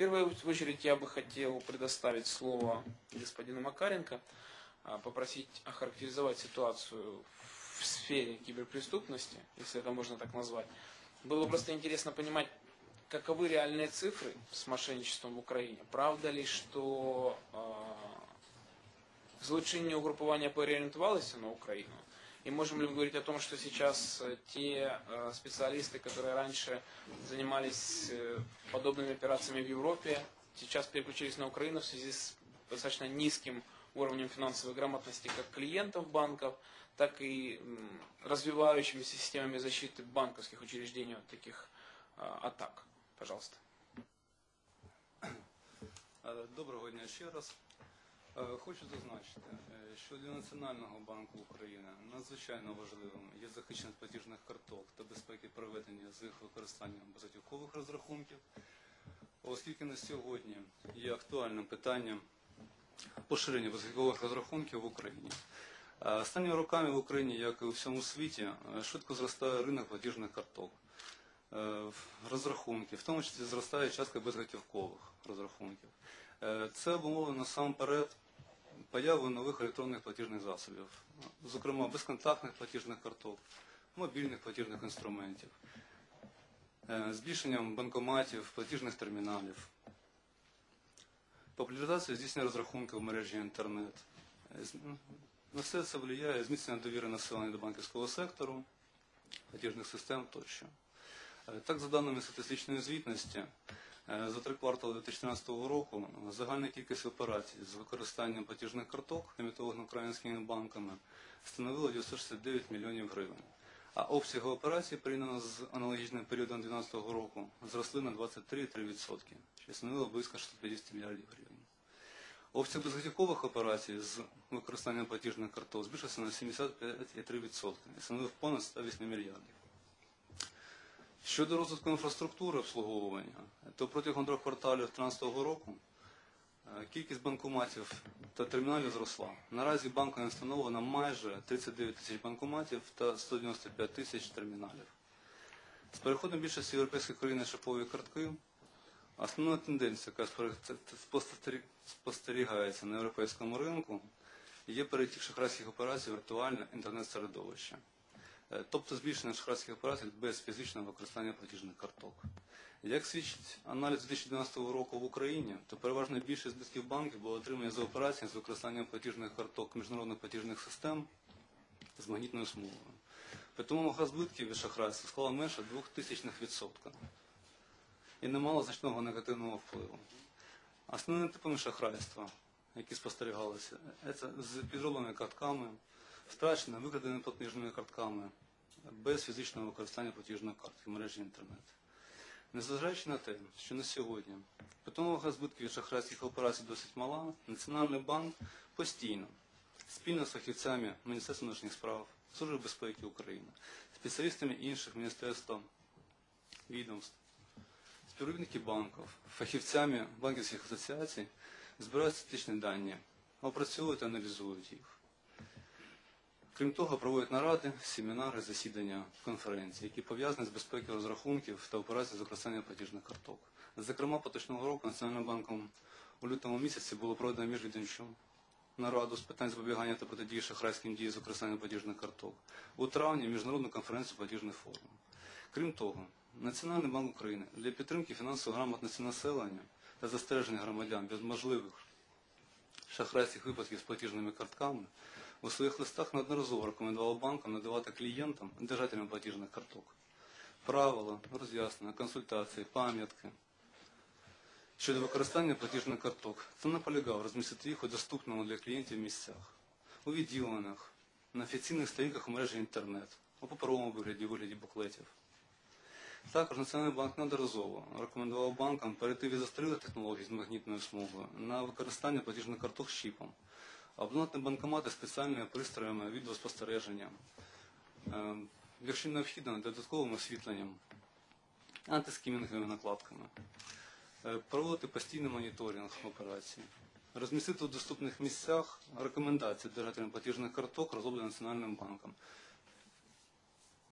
первую очередь я бы хотел предоставить слово господину Макаренко, а, попросить охарактеризовать ситуацию в сфере киберпреступности, если это можно так назвать. Было бы просто интересно понимать, каковы реальные цифры с мошенничеством в Украине. Правда ли, что э, злочинні угрупування переориентировалось на Украину? И можем ли мы говорить о том, что сейчас э, те э, специалисты, которые раньше занимались э, подобными операциями в Европе, сейчас переключились на Украину в связи с достаточно низким уровнем финансовой грамотности как клиентов банков, так и развивающимися системами защиты банковских учреждений от таких атак? Пожалуйста. Доброго дня ще раз. Е, Хочу зазначити, е, що для Національного банку України надзвичайно важливим є захищеність платіжних карток та безпеки проведення з їх використанням безготівкових розрахунків, оскільки на сьогодні є актуальним питанням поширення безготівкових розрахунків в Україні. Е, Останніми роками в Україні, як і у всьому світі, швидко зростає ринок платіжних карток. Розрахунків, в тому числі зростає частка безготівкових розрахунків. Це обумовлено насамперед появою нових електронних платіжних засобів, зокрема безконтактних платіжних карток, мобільних платіжних інструментів, е, збільшенням банкоматів, платіжних терміналів, популяризація здійснення розрахунків в мережі інтернет. Е, На все це впливає зміцнення довіри населення до банківського сектору, платіжних систем тощо. Е, Так, за даними статистичної звітності, за три квартали 2014 року загальна кількість операцій з використанням платіжних карток, емітованих українськими банками, становила 969 мільйонів гривень. А обсяги операцій, порівняно з аналогічним періодом 2012 року, зросли на 23,3%, що становило близько 650 мільярдів гривень. Обсяг безготівкових операцій з використанням платіжних карток збільшився на 75,3% і становив понад 108 мільярдів. Щодо розвитку інфраструктури обслуговування, то протягом трьох кварталів 2013 року е, кількість банкоматів та терміналів зросла. Наразі банками встановлено майже 39 тисяч банкоматів та 195 тисяч терміналів. З переходом більшості європейських країн на шипові картки, основна тенденція, яка спостеріг- спостеріг- спостерігається на європейському ринку, є перетік шахрайських операцій віртуальне інтернет-середовище. Е, тобто збільшення шахрайських операцій без фізичного використання платіжних карток. Як свідчить аналіз 2012 року в Україні, то переважна більшість збитків банків було отримані за операції з використанням платіжних карток міжнародних платіжних систем з магнітною смугою. При тому збитків від шахрайства склала менше 0,02%. І не мало значного негативного впливу. Основними типами шахрайства, які спостерігалися, це з підробленими картками, втраченими, викраденими платіжними картками, без фізичного використання платіжної картки в мережі інтернет. Незважаючи на те, що на сьогодні питомова збитків від шахрайських операцій досить мала, Національний банк постійно, спільно з фахівцями Міністерства внутрішніх справ, Служби безпеки України, спеціалістами інших міністерств, відомств, співробітники банків, фахівцями банківських асоціацій збирають статичні дані, опрацьовують та аналізують їх. Крім того, проводять наради, семінари, засідання, конференції, які пов'язані з безпекою розрахунків та операцій з використанням платіжних карток. Зокрема, поточного року Національним банком у лютому місяці було проведено міжвідомчу нараду з питань запобігання та протидії шахрайським діям з використанням платіжних карток. У травні міжнародну конференцію платіжних форм. Крім того, Національний банк України для підтримки фінансової грамотності населення та застереження громадян від можливих шахрайських випадків з платіжними картками у своїх листах неодноразово рекомендував банкам надавати клієнтам, держателям платіжних карток, правила, роз'яснення, консультації, пам'ятки щодо використання платіжних карток. Та наполягав розмістити їх у доступному для клієнтів місцях, у відділеннях, на офіційних сторінках у мережі інтернет, у паперовому вигляді, вигляді буклетів. Також Національний банк неодноразово рекомендував банкам перейти від застарілих технологій з магнітною смугою на використання платіжних карток з чіпом, обладнати банкомати спеціальними пристроями відеоспостереження, е, якщо необхідно, додатковим освітленням, антискімінговими накладками, е, проводити постійний моніторинг операцій, розмістити у доступних місцях рекомендації держателям платіжних карток, розроблені Національним банком,